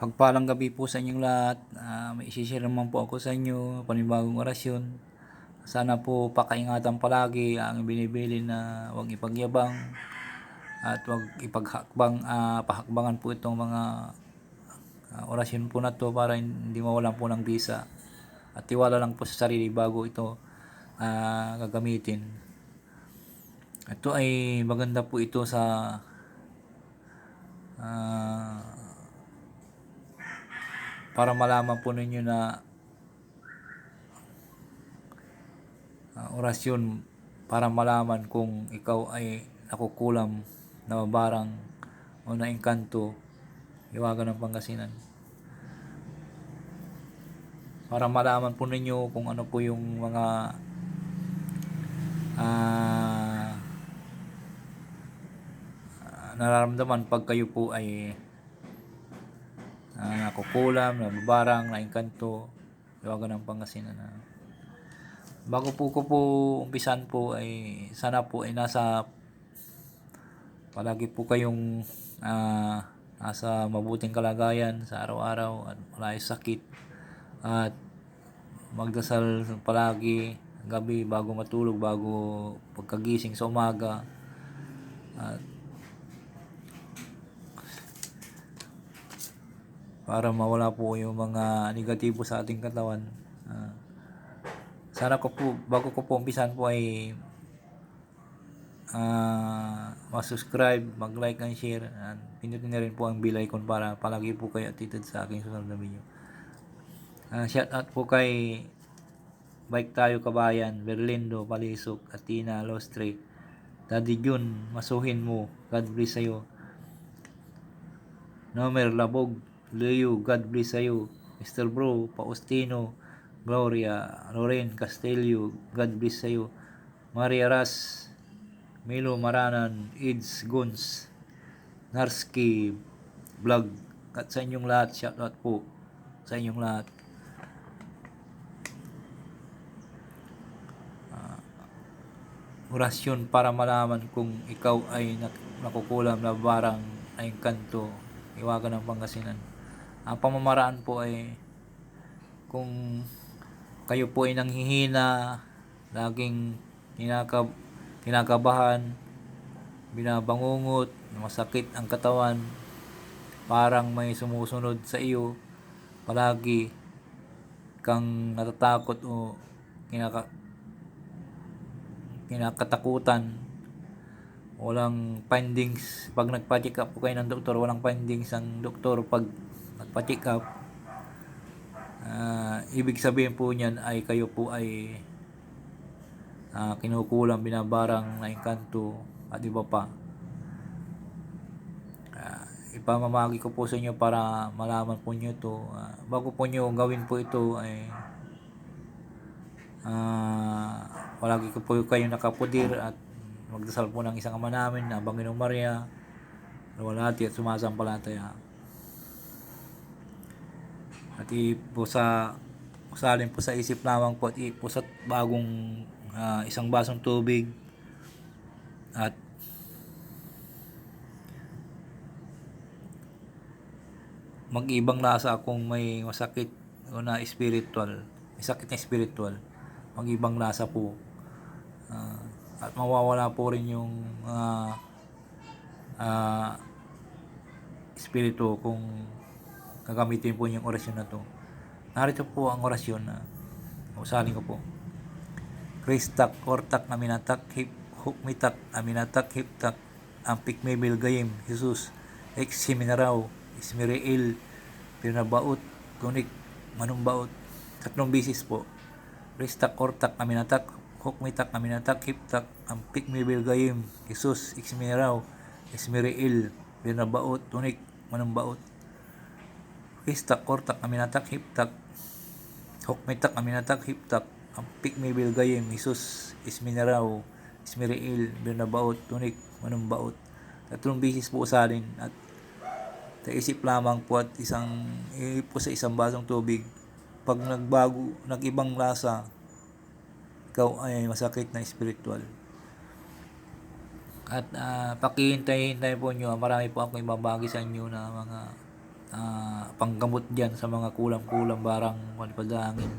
Pagpalang gabi po sa inyong lahat. Ah, may isishare naman po ako sa inyo, panibagong orasyon. Sana po pakaingatan palagi ang binibili na huwag ipagyabang at huwag ipaghakbang, ah, pahakbangan po itong mga ah, orasyon po na to para hindi mawalan po ng bisa. At tiwala lang po sa sarili bago ito ah, gagamitin. Ito ay maganda po ito sa ah, para malaman po ninyo na ah, orasyon para malaman kung ikaw ay nakukulam, nababarang o naengkanto, iwagan ng Pangasinan. Para malaman po ninyo kung ano po yung mga ah, nararamdaman pag kayo po ay ah, nakukulam, nababarang, naengkanto, iwagan ng Pangasinan. ah. Bago po ko po umpisan po ay sana po ay nasa palagi po kayong ah, nasa mabuting kalagayan sa araw-araw at wala sakit at magdasal palagi gabi bago matulog bago pagkagising sa umaga at para mawala po yung mga negatibo sa ating katawan. Ah, sana ko po, bago ko po umpisan po ay ah mag-subscribe, mag-like and share at pinutin na rin po ang bell icon para palagi po kayo updated sa aking susunod na video. Ah, shout out po kay Bike Tayo Kabayan, Berlindo, Palisok, Atina, Lostre, Daddy Jun, masuhin mo, God bless sa'yo. Nomer Labog, Leo, God bless sa'yo. Mr. Bro, Paustino, Gloria, Loren Castelio, God bless sa'yo. Maria Ras, Milo Maranan, Ids Guns, Narski, Vlog, at sa inyong lahat, shout out po sa inyong lahat. Ah, orasyon para malaman kung ikaw ay nak- nakukulam na barang ay kanto, iwagan ng Pangasinan. Ang pamamaraan po ay kung kayo po ay nanghihina, laging kinakab kinakabahan, binabangungot, masakit ang katawan, parang may sumusunod sa iyo, palagi kang natatakot o kinaka kinakatakutan. Walang findings. Pag nagpa-check up po kayo ng doktor walang findings ang doktor. Pag nagpa-check up ah, ibig sabihin po niyan ay kayo po ay ah, kinukulang binabarang na engkanto at iba pa. Ah, ipamamagi ko po sa inyo para malaman po nyo to Ah, bago po nyo gawin po ito ay ah palagi ko po kayo nakapudir at magdasal po ng isang ama namin na Banginong Maria Rawalati at sumasampalataya at po sa usalin po sa isip lamang po at po sa bagong ah, isang basong tubig. At mag-ibang lasa kung may masakit o na spiritual may sakit na spiritual mag-ibang lasa po. Ah, at mawawala po rin yung ah ah, espiritu kung gagamitin po yung orasyon na to narito po ang orasyon na usalin ko po Kristak, Ortak, Aminatak, Hip, Hukmitak, Aminatak, Hiptak, Ampik Mebil Gayim, Jesus, Ex Seminaraw, Ismirael, Pinabaot, Tunik, Manumbaot, tatlong bisis po. Kristak, Ortak, Aminatak, Hukmitak, Aminatak, Hiptak, Ampik Mebil Gayim, Jesus, Ex Seminaraw, Ismirael, Pinabaot, Tunik, Manumbaot. Kristak, Ortak, Aminatak, Hiptak, Hukmitak, Aminatak, Hiptak, Ampik Mebil Gayem, Jesus, Isminaraw, Ismirael, Bernabaot, Tunik, Manumbaot. Tatlong bisis po usalin at taisip lamang po at isang eh, po sa isang basong tubig. Pag nagbago, nag-ibang lasa, ikaw ay masakit na spiritual. At uh, pakihintay-hintay po nyo, marami po akong ibabagi sa inyo na mga ah, panggamot dyan sa mga kulang-kulang barang palipadangin.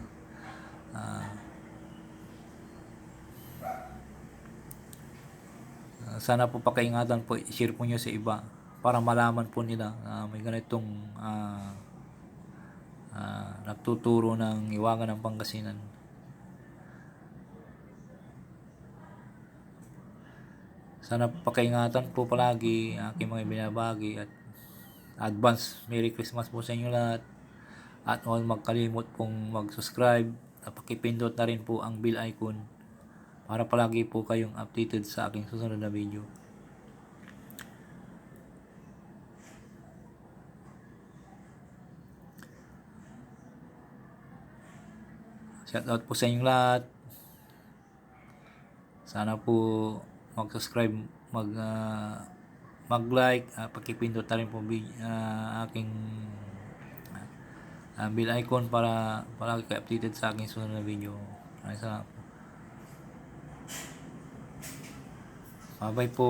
Ah, ah, sana po pakaingatan po, i-share po nyo sa iba para malaman po nila na may ganitong ah, ah, nagtuturo ng iwagan ng Pangasinan. Sana pakaingatan po palagi aking mga binabagi at advance Merry Christmas po sa inyo lahat. At huwag magkalimot pong mag-subscribe at pakipindot na rin po ang bell icon para palagi po kayong updated sa aking susunod na video. Shoutout po sa inyong lahat. Sana po mag-subscribe, mag ah, mag-like, uh, pakipindot na rin po ah, aking ah, bell icon para palagi kayo updated sa aking sunod na video. Maraming salamat po. Bye-bye po.